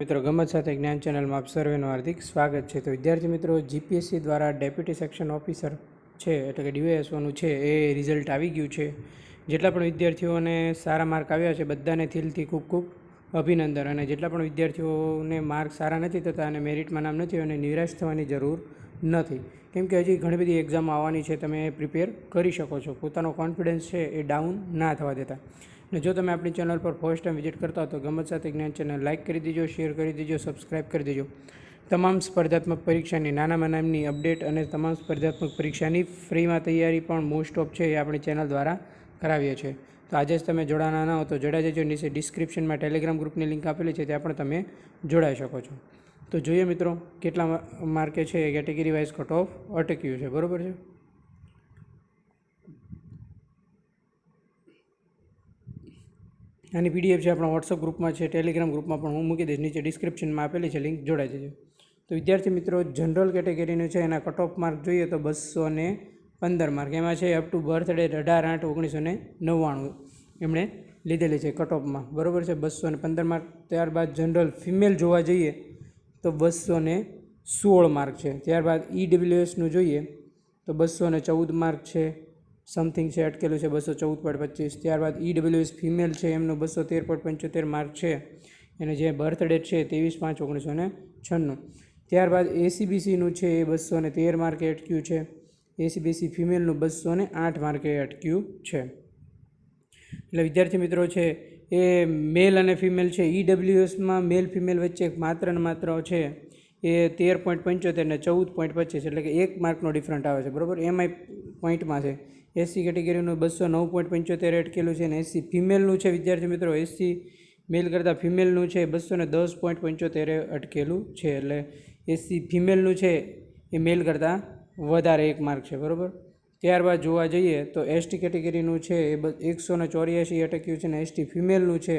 મિત્રો ગમત સાથે જ્ઞાન ચેનલમાં આપ સર્વેનું હાર્દિક સ્વાગત છે. તો વિદ્યાર્થી મિત્રો, જીપીએસસી દ્વારા ડેપ્યુટી સેક્શન ઓફિસર છે, એટલે કે ડીવાયએસઓનું છે, એ રિઝલ્ટ આવી ગયું છે. જેટલા પણ વિદ્યાર્થીઓને સારા માર્ક આવ્યા છે, બધાને થિલથી ખૂબ ખૂબ અભિનંદન. અને જેટલા પણ વિદ્યાર્થીઓને માર્ક સારા નથી થતા અને મેરિટમાં નામ નથી અને નિરાશ થવાની જરૂર નથી. કેમ કે હજી ઘણી બધી એક્ઝામ આવવાની છે, તમે પ્રિપેર કરી શકો છો. પોતાનો કોન્ફિડન્સ છે, એ ડાઉન ના થવા દેતા. અને જો તમે આપણી ચેનલ પર ફર્સ્ટ ટાઈમ વિઝિટ કરતા હો તો ગમત સાથે જ્ઞાન ચેનલ લાઇક કરી દેજો શેર કરી દેજો સબસ્ક્રાઇબ કરી દેજો. તમામ સ્પર્ધાત્મક પરીક્ષાની નાનામાં નામની અપડેટ અને તમામ સ્પર્ધાત્મક પરીક્ષાની ફ્રીમાં તૈયારી પણ મોસ્ટ ઓફ છે એ આપણી ચેનલ દ્વારા કરાવીએ છીએ. તો આજે જ તમે જોડાના ના હો તો જોડાઈ જજો. નીચે ડિસ્ક્રિપ્શનમાં ટેલિગ્રામ ગ્રુપની લિંક આપેલી છે, ત્યાં પણ તમે જોડાઈ શકો છો. તો જોઈએ મિત્રો, કેટલા માર્કે છે એ કેટેગરી વાઇઝ કટ ઓફ અટક્યું છે, બરાબર છે? આની પીડીએફ છે આપણા વોટ્સઅપ ગ્રુપમાં છે ટેલિગ્રામ ગ્રુપમાં પણ હું મૂકી દઈશ, નીચે ડિસ્ક્રિપ્શનમાં આપેલી છે લિંક જોડાઈ જજો. તો વિદ્યાર્થી મિત્રો જનરલ કેટેગરીનું છે, એના કટ ઓફ માર્ક જોઈએ તો બસો ને પંદર માર્ક એમાં છે અપ ટુ બર્થડે અઢાર આઠ ઓગણીસો ને નવ્વાણું. એમણે લીધેલી છે કટ ઓફમાં બરાબર છે? બસો ને પંદર માર્ક ત્યારબાદ જનરલ ફિમેલ જોવા જઈએ તો બસો ને સોળ માર્ક છે. ત્યારબાદ ઈડબ્લ્યુએસનું જોઈએ તો બસો ને ચૌદ માર્ક છે. સમથિંગ છે, અટકેલું છે, બસો ચૌદ પોઈન્ટ પચીસ. ત્યારબાદ ઈડબ્લ્યુએસ ફિમેલ છે, એમનું બસો તેર પોઈન્ટ પંચોતેર માર્ક છે. એને જે બર્થ ડેટ છે, ત્રેવીસ પાંચ ઓગણીસો ને છન્નું. ત્યારબાદ એસીબીસીનું છે, એ બસો ને તેર માર્કે અટક્યું છે. એસીબીસી ફિમેલનું બસો ને આઠ માર્કે અટક્યું છે. એટલે વિદ્યાર્થી મિત્રો છે, એ મેલ અને ફિમેલ છે ઈડબ્લ્યુએસમાં મેલ ફિમેલ વચ્ચે માત્ર ને માત્ર છે, એ તેર પોઈન્ટ પંચોતેર ને ચૌદ પોઈન્ટ પચીસ, એટલે કે એક માર્કનો ડિફરન્ટ આવે છે, બરાબર? એમાંય પોઈન્ટમાં છે. એસસી કેટેગરીનું બસો નવ પોઈન્ટ પંચોતેર અટકેલું છે અને એસસી ફિમેલનું છે, વિદ્યાર્થી મિત્રો. એસસી મેલ કરતાં ફિમેલનું છે, બસો ને દસ પોઈન્ટ પંચોતેરે અટકેલું છે. એટલે એસસી ફિમેલનું છે, એ મેલ કરતાં વધારે એક માર્ક છે, બરાબર? ત્યારબાદ જોવા જઈએ તો એસટી કેટેગરીનું છે, એ એકસો ને ચોર્યાસી અટક્યું છે ને એસટી ફિમેલનું છે,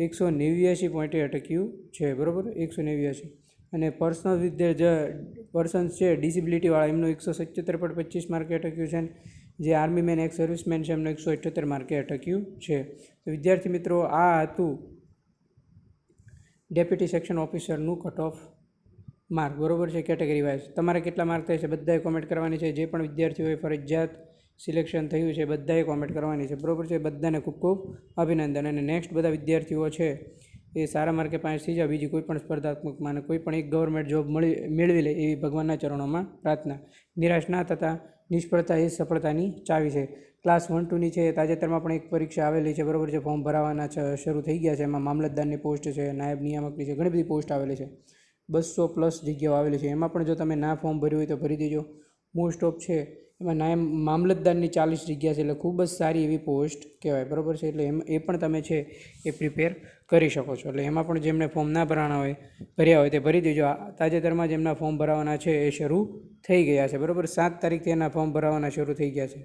એકસો નેવ્યાસી પોઈન્ટે અટક્યું છે, બરાબર? એકસો નેવ્યાસી. અને પર્સનલ વિદ્યા જે પર્સન્સ છે ડિસેબિલિટીવાળા એમનું એકસો સત્યોતેર પોઈન્ટ પચીસ માર્કે અટક્યું છે જે આર્મી મેન એક્સ સર્વિસમેન છે, એમનું એકસો અઠ્યોતેર માર્કે અટક્યું છે. તો વિદ્યાર્થી મિત્રો, આ હતું ડેપ્યુટી સેક્શન ઓફિસરનું કટ ઓફ માર્ક બરોબર છે કેટેગરી વાઇઝ તમારે કેટલા માર્ક થાય છે? બધાએ કોમેન્ટ કરવાની છે. જે પણ વિદ્યાર્થીઓએ ફરજિયાત સિલેક્શન થયું છે, બધાએ કોમેન્ટ કરવાની છે. બરોબર છે? બધાને ખૂબ ખૂબ અભિનંદન. અને નેક્સ્ટ બધા વિદ્યાર્થીઓ છે એ સારા માર્કે પાસ થઈ જાવ બીજી કોઈ પણ સ્પર્ધાત્મકમાં કોઈ પણ એક ગવર્મેન્ટ જોબ મળી, મેળવી લે એવી ભગવાનના ચરણોમાં પ્રાર્થના. નિરાશ ના થતાં નિષ્ફળતા એ સફળતાની ચાવી છે. ક્લાસ વન ટુની છે. તાજેતરમાં પણ એક પરીક્ષા આવેલી છે. બરાબર છે. ફોર્મ ભરાવાના શરૂ થઈ ગયા છે. એમાં મામલતદારની પોસ્ટ છે, નાયબ નિયામકની છે. ઘણી બધી પોસ્ટ આવેલી છે. બસો પ્લસ જગ્યાઓ આવેલી છે. એમાં પણ જો તમે ના ફોર્મ ભર્યું હોય તો ભરી દેજો. મોસ્ટ ઓફ છે. એમાં નાયબ મામલતદારની ચાલીસ જગ્યા છે એટલે ખૂબ જ સારી એવી પોસ્ટ કહેવાય, બરાબર છે? એટલે એમ, એ પણ તમે છે એ પ્રિપેર કરી શકો છો. એટલે એમાં પણ જેમણે ફોર્મ ના ભરાણા હોય, ભર્યા હોય તે ભરી દેજો. તાજેતરમાં જેમના ફોર્મ ભરાવાના છે એ શરૂ થઈ ગયા છે, બરાબર? સાત તારીખથી એના ફોર્મ ભરાવાના શરૂ થઈ ગયા છે.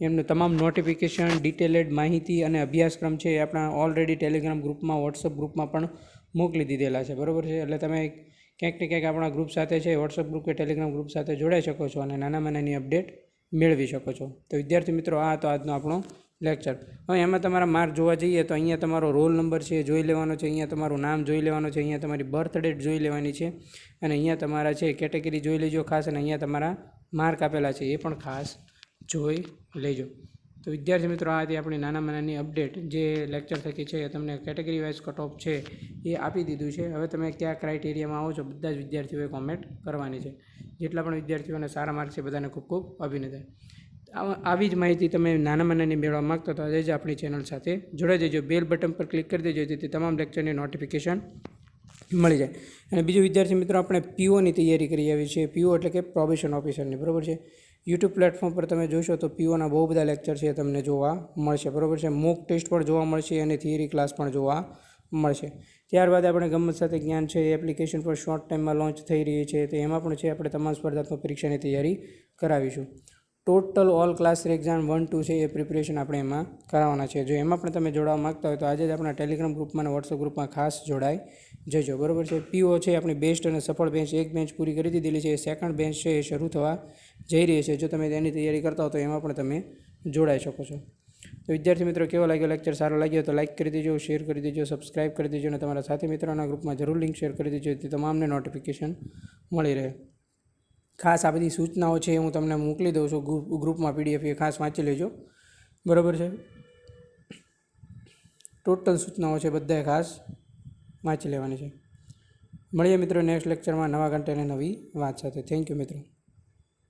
એમનું તમામ નોટિફિકેશન ડિટેલેડ માહિતી અને અભ્યાસક્રમ છે એ આપણા ઓલરેડી ટેલિગ્રામ ગ્રુપમાં વોટ્સઅપ ગ્રુપમાં પણ મોકલી દીધેલા છે, બરાબર છે? એટલે તમે ક્યાંક ને ક્યાંક આપણા ગ્રુપ સાથે છે વોટ્સઅપ ગ્રુપ કે ટેલિગ્રામ ગ્રુપ સાથે જોડાઈ શકો છો અને નાનામાં નાની અપડેટ મેળવી શકો છો. તો વિદ્યાર્થી મિત્રો, આ હતો આજનો આપણો લેક્ચર હવે એમાં તમારા માર્ક જોવા જઈએ તો અહીંયા તમારો રોલ નંબર છે જોઈ લેવાનો છે, અહીંયા તમારું નામ જોઈ લેવાનું છે, અહીંયા તમારી બર્થ ડેટ જોઈ લેવાની છે અને અહીંયા તમારા છે કેટેગરી જોઈ લેજો ખાસ અને અહીંયા તમારા માર્ક આપેલા છે એ પણ ખાસ જોઈ લેજો. તો વિદ્યાર્થી મિત્રો, આ હતી આપણી નાનામાં નાની અપડેટ જે લેક્ચર થકી છે એ તમને કેટેગરી વાઇઝ કટ ઓફ છે એ આપી દીધું છે. હવે તમે કયા ક્રાઇટેરિયામાં આવો છો, બધા જ વિદ્યાર્થીઓએ કોમેન્ટ કરવાની છે. જેટલા પણ વિદ્યાર્થીઓને સારા માર્ક છે, બધાને ખૂબ ખૂબ અભિનંદન. આવી જ માહિતી તમે નાનામાં નાની મેળવવા માગતા તો આજે જ આપણી ચેનલ સાથે જોડાઈ જજો. બેલ બટન પર ક્લિક કરી દેજો, જેથી તમામ લેક્ચરની નોટિફિકેશન મળી જાય. અને બીજું વિદ્યાર્થી મિત્રો, આપણે પીઓની તૈયારી કરી આવી છે. પીઓ એટલે કે પ્રોબેશન ઓફિસરની બરાબર છે? યુટ્યુબ પ્લેટફોર્મ પર તમે જોશો તો પીઓના બહુ બધા લેક્ચર છે તમને જોવા મળશે, બરાબર છે? મોક ટેસ્ટ પણ જોવા મળશે અને થિયરી ક્લાસ પણ જોવા મળશે. ત્યારબાદ આપણે ગમત સાથે જ્ઞાન છે એ એપ્લિકેશન પર શોર્ટ ટાઈમમાં લોન્ચ થઈ રહી છે, તો એમાં પણ છે, આપણે તમામ સ્પર્ધાત્મક પરીક્ષાની તૈયારી કરાવીશું. Total all class exam one two છે, એ પ્રિપરેશન આપણે એમાં કરાવવાના છે. જો એમાં પણ તમે જોડાવા માગતા હોય તો આજે જ આપણા ટેલિગ્રામ ગ્રુપમાં અને વોટ્સઅપ ગ્રુપમાં ખાસ જોડાઈ જજો બરાબર છે. પીઓ છે, આપણી બેસ્ટ અને સફળ બેન્ચ એક બેન્ચ પૂરી કરી દીધેલી છે. એ સેકન્ડ બેન્ચ છે એ શરૂ થવા જઈ રહી છે. જો તમે તેની તૈયારી કરતા હો તો એમાં પણ તમે જોડાઈ શકો છો. તો વિદ્યાર્થી મિત્રો, કેવો લાગ્યો લેક્ચર સારો લાગ્યો તો લાઇક કરી દેજો શેર કરી દેજો સબસ્ક્રાઇબ કરી દેજો અને તમારા સાથી મિત્રોના ગ્રુપમાં જરૂર લિંક શેર કરી દેજો, જેથી તમામને નોટિફિકેશન મળી રહે. ખાસ આ બધી સૂચનાઓ છે હું તમને મોકલી દઉં છું ગ્રુપ ગ્રુપમાં પીડીએફ એ ખાસ વાંચી લેજો. બરાબર છે? ટોટલ સૂચનાઓ છે બધાએ ખાસ. વાંચી લેવાની છે. મળીએ મિત્રો નેક્સ્ટ લેક્ચરમાં નવા કન્ટેન્ટ નવી વાત સાથે. થેન્ક યુ મિત્રો.